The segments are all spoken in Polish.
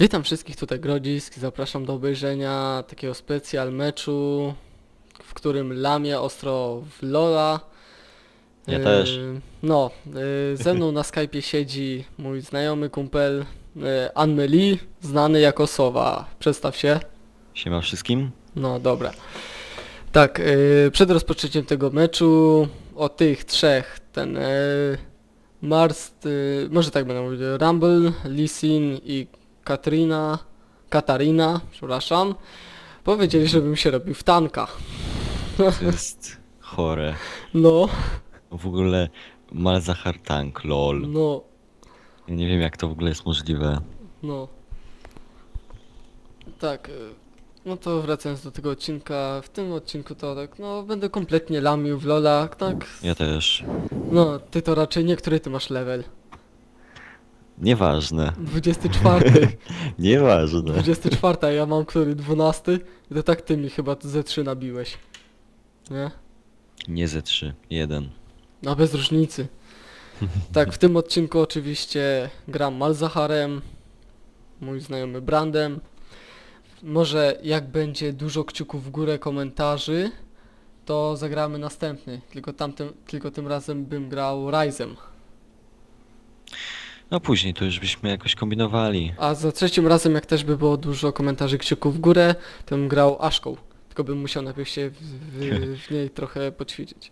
Witam wszystkich tutaj Grodzisk, zapraszam do obejrzenia takiego specjal meczu, w którym lamię ostro w Lola. Ja też. No, yy, ze mną na Skype'ie siedzi mój znajomy kumpel yy, Anmeli, znany jako Sowa. Przedstaw się. Siema wszystkim. No dobra. Tak, yy, przed rozpoczęciem tego meczu o tych trzech, ten yy, Mars, yy, może tak będę mówił, Rumble, Lee Sin i Katrina, Katarina, przepraszam, powiedzieli, żebym się robił w tanka. To jest chore. No, W ogóle Malzahar Tank, lol. no, Ja nie wiem jak to w ogóle jest możliwe. no. Tak, yy, no to wracając do tego odcinka, w tym odcinku to tak, no będę kompletnie lamił w Lola, tak, Ja też. no ty to raczej nie, który ty masz level? Nieważne. 24. Nieważne. 24, a ja mam który 12 i to tak ty mi chyba ze 3 nabiłeś. Nie? Nie ze 3. Jeden. No bez różnicy. Tak, w tym odcinku oczywiście gram Malzaharem, mój znajomy Brandem. Może jak będzie dużo kciuków w górę komentarzy, to zagramy następny. Tylko tamtym, tylko tym razem bym grał Ryzem. No później to już byśmy jakoś kombinowali. A za trzecim razem, jak też by było dużo komentarzy kciuków w górę, to bym grał Aszką. Tylko bym musiał najpierw się w, w, w niej trochę poćwiczyć.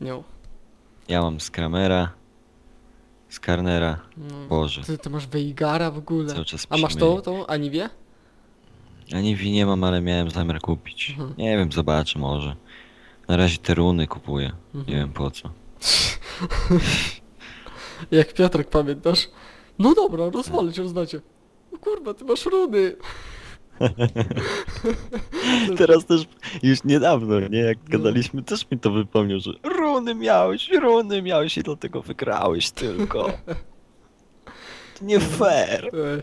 Nią. Ja mam Skramera. Skarnera. No. Boże. Ty, ty masz Veigara w ogóle. Cały czas A masz mi się tą, myli. tą Aniwię? Ja nie wi- nie mam, ale miałem zamiar kupić. Mhm. Nie wiem, zobaczę może. Na razie te runy kupuję. Nie Mhm. wiem po co. Jak Piotrek pamiętasz? No dobra, rozwalę cię, znacie. No kurwa, ty masz runy. Teraz też już niedawno, nie? Jak No. gadaliśmy, też mi to wypomniał, że runy miałeś, runy miałeś i dlatego wygrałeś tylko. To nie fair. Ej.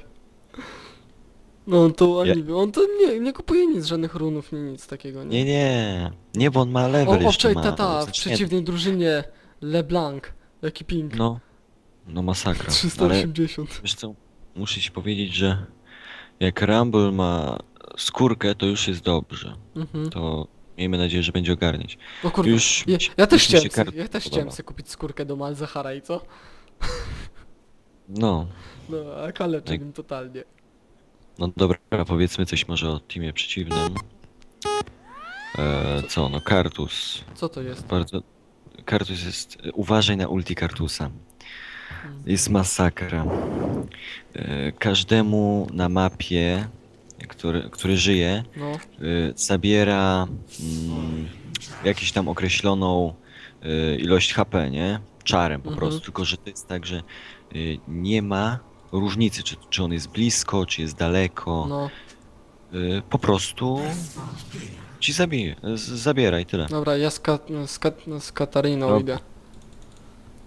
No to Ja- Aniwie, on to nie, nie kupuje nic, żadnych runów, nie nic takiego, nie? Nie, nie. Nie, bo on ma level o, jeszcze czekaj, ma. tata, w Zacznie- przeciwnej drużynie LeBlanc. Jaki ping. No. No masakra. Ale 380. wiesz co, muszę ci powiedzieć, że jak Rumble ma skórkę, to już jest dobrze. Mhm. To miejmy nadzieję, że będzie ogarniać. O kurde, Już ja, ja też chciałem, ja też podoba. chciałem sobie kupić skórkę do Malzahara i co? No. No, a kaleczę Tak. nim totalnie. No dobra, powiedzmy coś może o teamie przeciwnym. E, co, no Kartus. Co to jest? Bardzo. Kartus jest. Uważaj na ulti Kartusa. Jest masakra. E, każdemu na mapie, który, który żyje, No, e, zabiera mm, jakąś tam określoną e, ilość HP, nie? Czarem po Mhm. prostu. Tylko, że to jest tak, że nie ma różnicy, czy, czy on jest blisko, czy jest daleko. no. Po prostu ci zabije, z- zabiera i tyle. Dobra, ja z, Ka z, Ka z Katariną No. idę.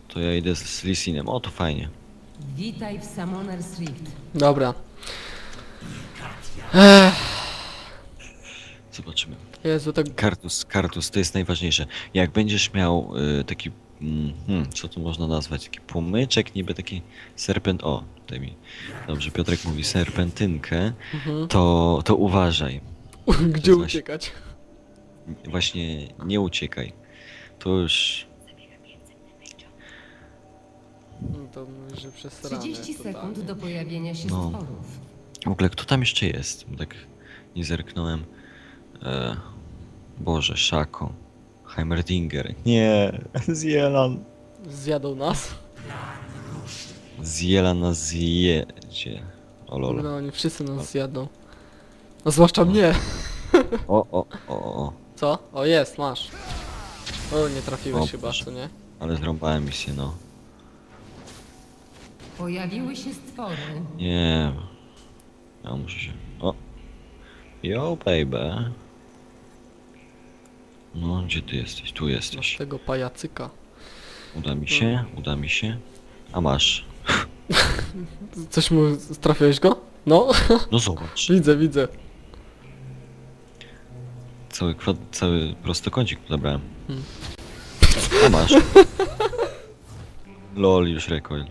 To ja idę z, Lisinem. O, to fajnie. Witaj w Summoner's Rift. Dobra. Ech, Zobaczymy. Jezu, tak... Kartus, kartus, to jest najważniejsze. Jak będziesz miał y, taki, mm, hmm, co tu można nazwać, taki płomyczek, niby taki serpent, o, tutaj mi, dobrze, Piotrek mówi serpentynkę, Mhm. to, to uważaj. Gdzie uciekać? Właśnie nie uciekaj. To już, No to mówisz, że przez 30 sekund do pojawienia się No. stworów. w ogóle kto tam jeszcze jest? Bo Tak nie zerknąłem. E, Boże, Szako. Heimerdinger. Nie, Zielan. Zjadą nas. Zielan nas zjedzie. O lol. No, oni wszyscy nas zjadą. No zwłaszcza mnie. O, o, o, o. Co? O, jest, masz. O, nie trafiłeś O, chyba, proszę. co nie? Ale zrąbałem misję, no. Pojawiły się stwory. Nie. Ja muszę się... O. Yo, baby. No, gdzie ty jesteś? Tu Masz jesteś. tego pajacyka. Uda mi się, uda mi się. A masz. Coś mu... trafiłeś go? No, No zobacz. widzę, widzę. Cały kwad... cały prostokącik zabrałem. Hmm. A masz. Lol, już recoil.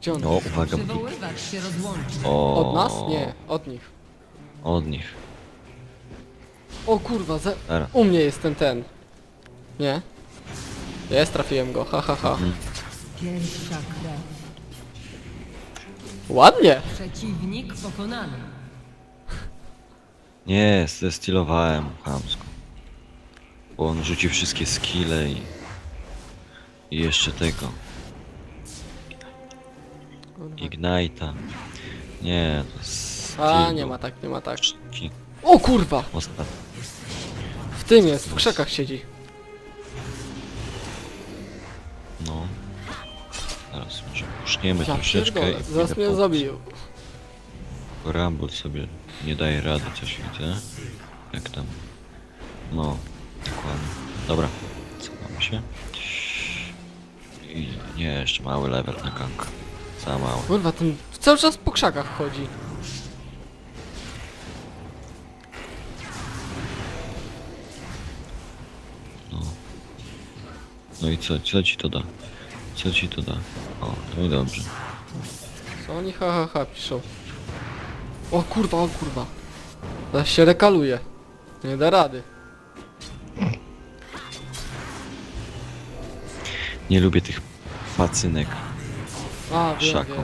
Gdzie on? No, uwaga. Przywoływacz się rozłączy. O, Od nas? Nie, od nich. Od nich. O kurwa, za... Dobra. u mnie jest ten ten. Nie? Jest, trafiłem go, ha ha ha. Mhm. Pierwsza krew. Ładnie! Przeciwnik pokonany. Nie, zestylowałem chamsko. Bo on rzuci wszystkie skille i... I jeszcze tego. Ignite'a. Nie, to jest... A, nie ma tak, nie ma tak. O kurwa! Ostatni. W tym jest, w krzakach siedzi. No. Zaraz może puszniemy Ja troszeczkę pierdolę, i zaraz mnie po- zabiją. Rumble sobie nie daje rady, coś widzę. Jak tam? No, dokładnie. Dobra, cofamy się. Nie, jeszcze mały level na gank. Za mały. Kurwa, ten cały czas po krzakach chodzi. No. No i co, co ci to da? Co ci to da? O, no i dobrze. Co oni ha ha ha piszą? O kurwa, o kurwa. Zaraz się rekaluje. Nie da rady. Nie lubię tych facynek. A, wiem, Szako. wiem.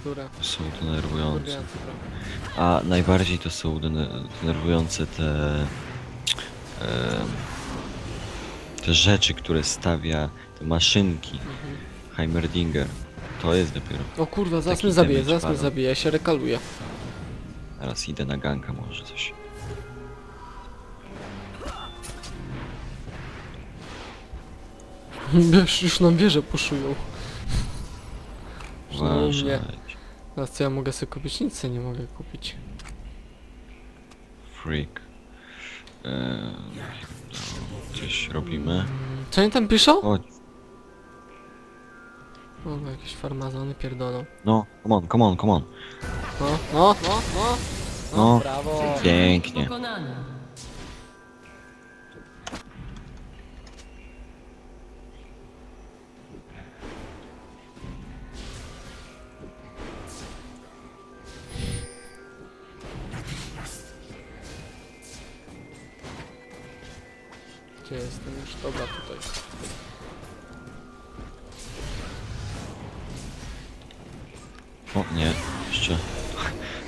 Które? Są denerwujące. Kurwiające trochę. A najbardziej to są dene- denerwujące te... E, te rzeczy, które stawia, te maszynki. Heimerdinger. To jest dopiero. O kurwa, zaraz Taki mnie zabije, damage zaraz mnie baron. zabije, ja się rekaluję. Teraz idę na ganka może coś. Wiesz, już nam wieże puszują. Że u mnie. Uważaj. Teraz co ja mogę sobie kupić? Nic sobie nie mogę kupić. Freak. E, coś robimy. Co oni tam piszą? Chodź. O, jakieś farmazony pierdolą. No, come on, come on, come on. No, no, no, no. No, No. brawo. Pięknie.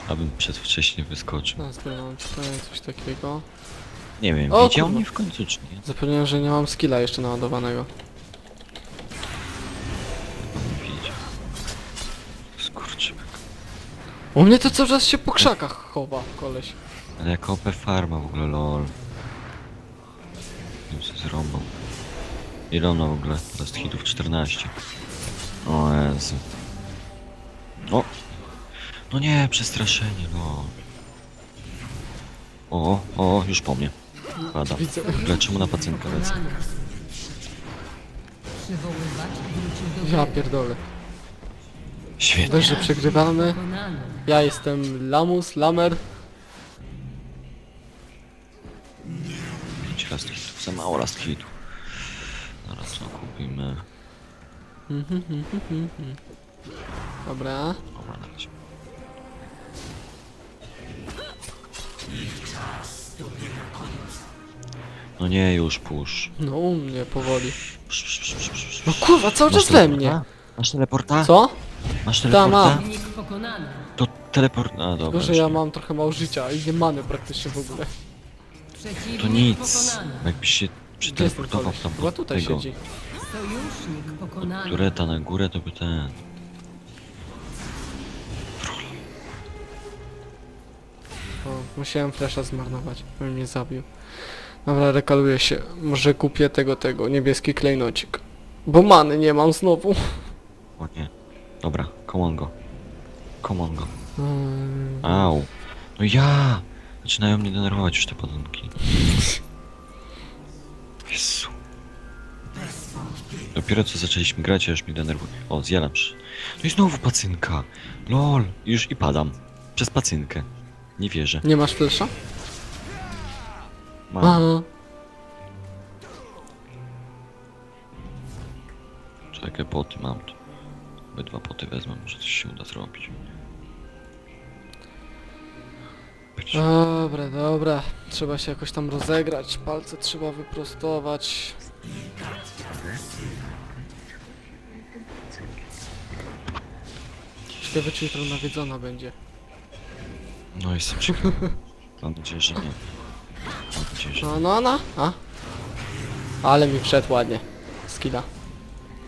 Abym przedwcześnie wyskoczył. Teraz mam tutaj coś takiego. Nie wiem, O, widział kurwa. mnie w końcu czy nie? Zapewniam, że nie mam skilla jeszcze naładowanego. Nie widział. Skurczybyk. U mnie to cały czas się po krzakach chowa, koleś. Ale jak OP farma w ogóle, lol. Nie wiem co zrąbał. Ile on ma w ogóle? Last hitów 14. O Jezu. O! No nie, przestraszenie, lol. O, o, już po mnie. Pada. Mu na pacjentkę lecę. Pokonany. Przywoływacz wrócił do Ja gry. pierdolę. Świetnie. Dość, że przegrywamy. Ja jestem Lamus, Lamer. 5 last hitów, za mało last hitów. Zaraz co kupimy. Dobra. Dobra, na razie. No nie, już push. No u mnie powoli. No kurwa, cały Masz czas we teleporta? mnie. Masz teleporta? Co? Masz Ta, teleporta? mam. Pokonany. To teleport... A dobra. Tylko, że już ja nie. mam trochę mało życia i nie mamy praktycznie w ogóle. Przeciwnik To nic. pokonany. Jakbyś się Gdzie jest ten przeteleportował koleś? tam Chyba pod tutaj tego, siedzi. Sojusznik pokonany. tureta na górę, to by ten... musiałem flasha zmarnować, by mnie zabił. Dobra, rekaluję się. Może kupię tego, tego, niebieski klejnocik. Bo many nie mam znowu. O nie. Dobra, come on go. Come on go. Mm, Au. No ja! Zaczynają mnie denerwować już te podonki. Jezu. Dopiero co zaczęliśmy grać, a już mnie denerwuje. O, zjalam się. No i znowu pacynka. Lol. Już i padam. Przez pacynkę. Nie wierzę. Nie masz flasha? Mam. A, Czekaj, boty mam tu. Obydwa poty wezmę, może coś się uda zrobić. Być. Dobra, dobra. Trzeba się jakoś tam rozegrać. Palce trzeba wyprostować. Ciekawe czy jutro nawiedzona będzie. No jestem ciekawy. Mam nadzieję, że nie. Mam nadzieję, że No, no, no. A? Ale mi wszedł ładnie. Skilla.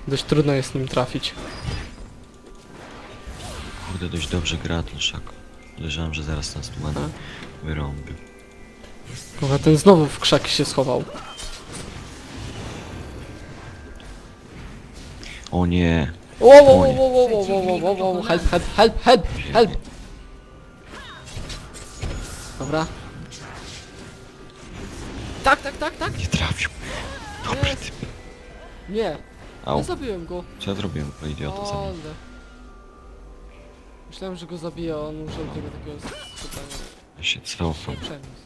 Dość trudno jest nim trafić. kurde dość dobrze gra ten szak. Leżałem, że zaraz nas tu ładnie A? wyrąbię. Kurwa, ten znowu w krzaki się schował. O nie! O wow, wow, wow, wow, wow, help, help, help, help, help! Dobra. Tak, tak, tak, tak! Nie trafił. Dobry typ. Nie, Au, nie zabiłem go. co ja zrobiłem? Po idiota za Ale. Myślałem, że go zabije, a on użył tego takiego pytania. Ja się cofam. Przeniósł.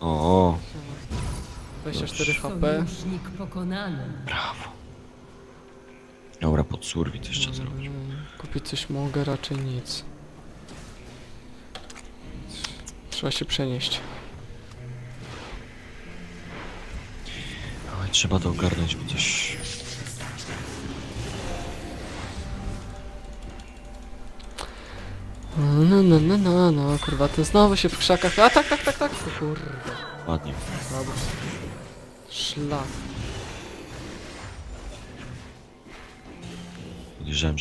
O, o, 24 HP. Sojusznik pokonany. brawo. Dobra, pod surwit jeszcze zrobić. Mm, Kupić coś mogę, raczej nic. Trzeba się przenieść. Oj, trzeba to ogarnąć, bo coś... No, no, no, no, no, kurwa, ten znowu się w krzakach. A tak, tak, tak, tak. O Kurde. Ładnie. Dobra. Szlak.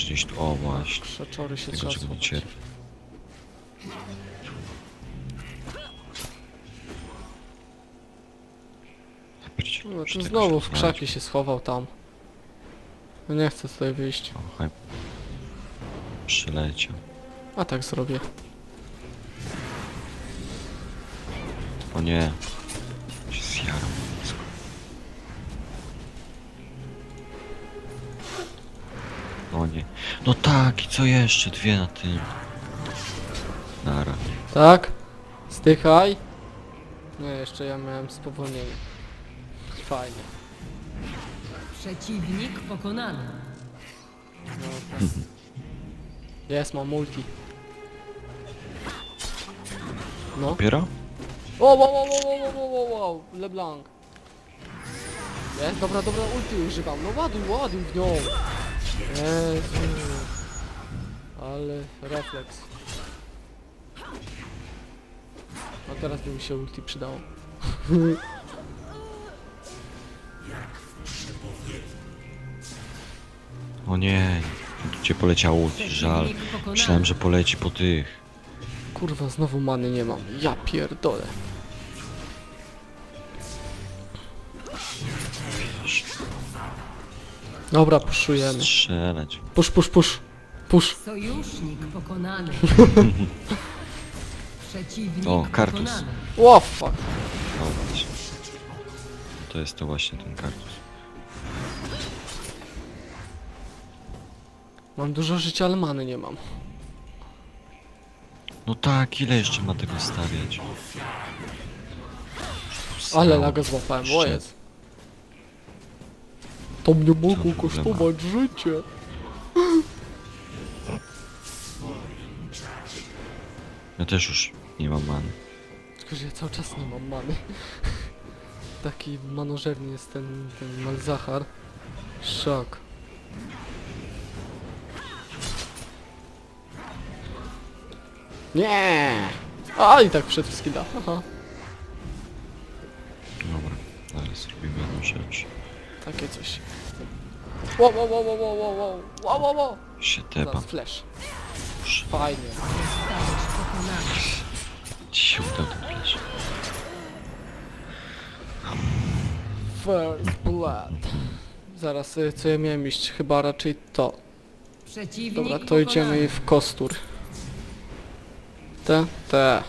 Gdzieś tu... O, właśnie. Krzaczory się Tego, trzeba czego nie schować. cierpię. No, znowu w krzaki się schował tam. No nie chcę tutaj wyjść. O, hej. Przyleciał. A tak zrobię. O nie. No tak, i co jeszcze? Dwie na tym. Nara. Tak? Stychaj. Nie, jeszcze ja miałem spowolnienie. Fajnie. Przeciwnik pokonany. Dobra. Jest, mam multi. No. Dopiero? O, wow, wow, wow, wow, wow, wow, wow, LeBlanc. Jest, dobra, dobra, ulti używam. No ładuj, ładuj w nią. Jezu. Ale refleks. A teraz by mi się ulti przydało. O nie. Gdzie poleciało ulti? Żal. Myślałem, że poleci po tych. Kurwa, znowu many nie mam. Ja pierdolę. Dobra, puszujemy. Strzelać. Push, push, push. Push. Sojusznik pokonany. Przeciwnik O, Kartus. pokonany. O, fuck. O, właśnie. To jest to właśnie ten kartus. Mam dużo życia, ale many nie mam. No tak, ile jeszcze ma tego stawiać? Ale laga złapałem, o Jeszcze. jest. To mnie mogło kosztować życie. Ja też już nie mam many. Tylko, że ja cały czas nie mam many. Taki manożerny jest ten, ten Malzahar. Szok. Nie! A i tak wszedł w skilla. Aha. Dobra, zaraz zrobimy jedną rzecz. Takie coś. Wow, wow, wow, wow, wow, wow, wow, wow, wow, wow. Się teba. Zaraz flash. Fajnie. Ci się udał ten flash. First blood. Zaraz, y, co ja miałem iść? Chyba raczej to. Przeciwnik Dobra, to pokonany. idziemy w kostur. Te? Te.